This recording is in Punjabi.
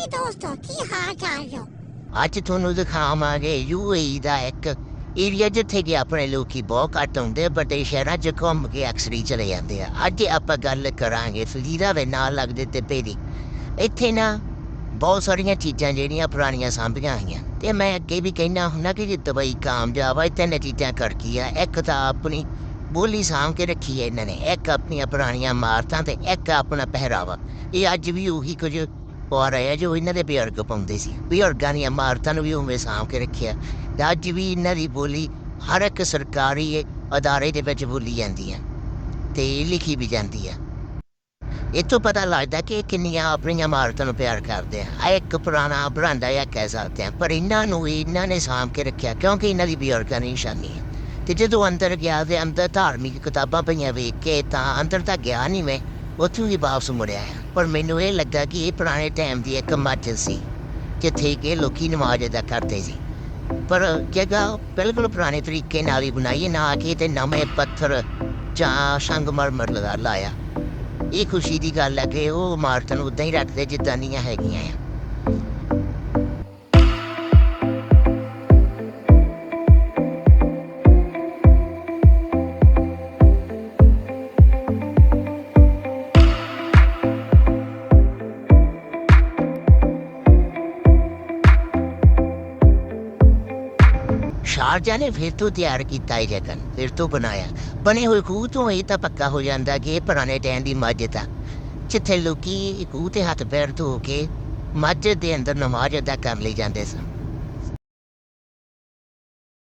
ਹਾਂਜੀ ਦੋਸਤੋ ਕੀ ਹਾਲ ਚਾਲ ਜੋ ਅੱਜ ਤੁਹਾਨੂੰ ਦਿਖਾਵਾਂਗੇ ਯੂਏਈ ਦਾ ਇੱਕ ਏਰੀਆ ਜਿੱਥੇ ਕਿ ਆਪਣੇ ਲੋਕੀ ਬਹੁਤ ਘੱਟ ਹੁੰਦੇ ਵੱਡੇ ਸ਼ਹਿਰਾਂ 'ਚ ਘੁੰਮ ਕੇ ਅਕਸਰ ਹੀ ਚਲੇ ਜਾਂਦੇ ਆ ਅੱਜ ਆਪਾਂ ਗੱਲ ਕਰਾਂਗੇ ਫਲੀਰਾ ਦੇ ਨਾਲ ਲੱਗਦੇ ਟਿੱਬੇ ਦੀ ਇੱਥੇ ਨਾ ਬਹੁਤ ਸਾਰੀਆਂ ਚੀਜ਼ਾਂ ਜਿਹੜੀਆਂ ਪੁਰਾਣੀਆਂ ਸਾਂਭੀਆਂ ਹੋਈਆਂ ਤੇ ਮੈਂ ਅੱਗੇ ਵੀ ਕਹਿਣਾ ਹੁੰਦਾ ਕਿ ਜੇ ਦੁਬਈ ਕਾਮਯਾਬ ਆ ਤਿੰਨ ਚੀਜ਼ਾਂ ਕਰ ਆ ਇੱਕ ਤਾਂ ਆਪਣੀ ਬੋਲੀ ਸਾਂਭ ਕੇ ਰੱਖੀ ਹੈ ਇਹਨਾਂ ਨੇ ਇੱਕ ਆਪਣੀਆਂ ਪੁਰਾਣੀਆਂ ਇਮਾਰਤਾਂ ਤੇ ਇੱਕ ਆਪਣਾ ਪਹਿਰਾਵਾ ਇਹ ਅੱਜ ਵੀ ਉਹੀ ਕੁਝ ਪਾ ਰਹੇ ਆ ਜੋ ਇਹਨਾਂ ਦੇ ਬਜ਼ੁਰਗ ਪਾਉਂਦੇ ਸੀ। ਬਜ਼ੁਰਗਾਂ ਦੀਆਂ ਇਮਾਰਤਾਂ ਨੂੰ ਵੀ ਉਵੇਂ ਸਾਂਭ ਕੇ ਰੱਖਿਆ। ਤੇ ਅੱਜ ਵੀ ਇਹਨਾਂ ਦੀ ਬੋਲੀ ਹਰ ਇੱਕ ਸਰਕਾਰੀ ਅਦਾਰੇ ਦੇ ਵਿੱਚ ਬੋਲੀ ਜਾਂਦੀ ਹੈ ਤੇ ਲਿਖੀ ਵੀ ਜਾਂਦੀ ਹੈ। ਇੱਥੋਂ ਪਤਾ ਲੱਗਦਾ ਕਿ ਕਿੰਨੀਆਂ ਆਪਣੀਆਂ ਇਮਾਰਤਾਂ ਨੂੰ ਪਿਆਰ ਕਰਦੇ ਆ। ਆ ਇੱਕ ਪੁਰਾਣਾ ਬਰਾਂਡਾ ਆ ਕਹਿ ਸਕਦੇ ਆ। ਪਰ ਇਹਨਾਂ ਨੂੰ ਇਹਨਾਂ ਨੇ ਸਾਂਭ ਕੇ ਰੱਖਿਆ ਕਿਉਂਕਿ ਇਹਨਾਂ ਦੀ ਬਜ਼ੁਰਗਾਂ ਦੀ ਨਿਸ਼ਾਨੀ ਹੈ। ਤੇ ਜਦੋਂ ਅੰਦਰ ਗਿਆ ਤੇ ਅੰਦਰ ਧਾਰਮਿਕ ਕਿਤਾਬਾਂ ਪਈਆਂ ਵੇਖ ਕੇ ਤਾਂ ਅੰਦਰ ਤਾਂ ਗਿਆ ਨਹੀਂ ਮੈਂ। ਉੱਥੋਂ ਹੀ ਵਾਪਸ ਮੁੜਿਆ ਪਰ ਮੈਨੂੰ ਇਹ ਲੱਗਾ ਕਿ ਇਹ ਪੁਰਾਣੇ ਟਾਈਮ ਦੀ ਇੱਕ ਮਸਜਿਦ ਸੀ ਜਿੱਥੇ ਕਿ ਲੋਕੀ ਨਮਾਜ਼ ਅਦਾ ਕਰਦੇ ਸੀ। ਪਰ ਜਗ੍ਹਾ ਬਿਲਕੁਲ ਪੁਰਾਣੇ ਤਰੀਕੇ ਨਾਲ ਹੀ ਬਣਾਈ ਹੈ, ਨਾ ਕਿ ਤੇ ਨਵੇਂ ਪੱਥਰ ਜਾਂ ਸੰਗਮਰਮਰ ਲਗਾ ਲਾਇਆ। ਇਹ ਖੁਸ਼ੀ ਦੀ ਗੱਲ ਹੈ ਕਿ ਉਹ ਇਮਾਰਤਾਂ ਨੂੰ ਉਦਾਂ ਹੀ ਰੱਖਦੇ ਜਿੱਦਾਂ ਦੀਆਂ ਹੈਗੀਆਂ ਆ। ਸ਼ਾਰਜਾ ਨੇ ਫਿਰ ਤੋਂ ਤਿਆਰ ਕੀਤਾ ਇਹ ਜਗਨ ਫਿਰ ਤੋਂ ਬਣਾਇਆ। ਬਣੇ ਹੋਏ ਖੂਹ ਤੋਂ ਇਹ ਤਾਂ ਪੱਕਾ ਹੋ ਜਾਂਦਾ ਕਿ ਇਹ ਪੁਰਾਣੇ ਟਾਈਮ ਦੀ ਮਸਜਿਦ ਆ ਜਿੱਥੇ ਲੋਕੀ ਖੂਹ ਤੇ ਹੱਥ ਪੈਰ ਧੋ ਕੇ ਮਸਜਿਦ ਦੇ ਅੰਦਰ ਨਮਾਜ਼ ਅਦਾ ਕਰ ਲਈ ਜਾਂਦੇ ਸਨ।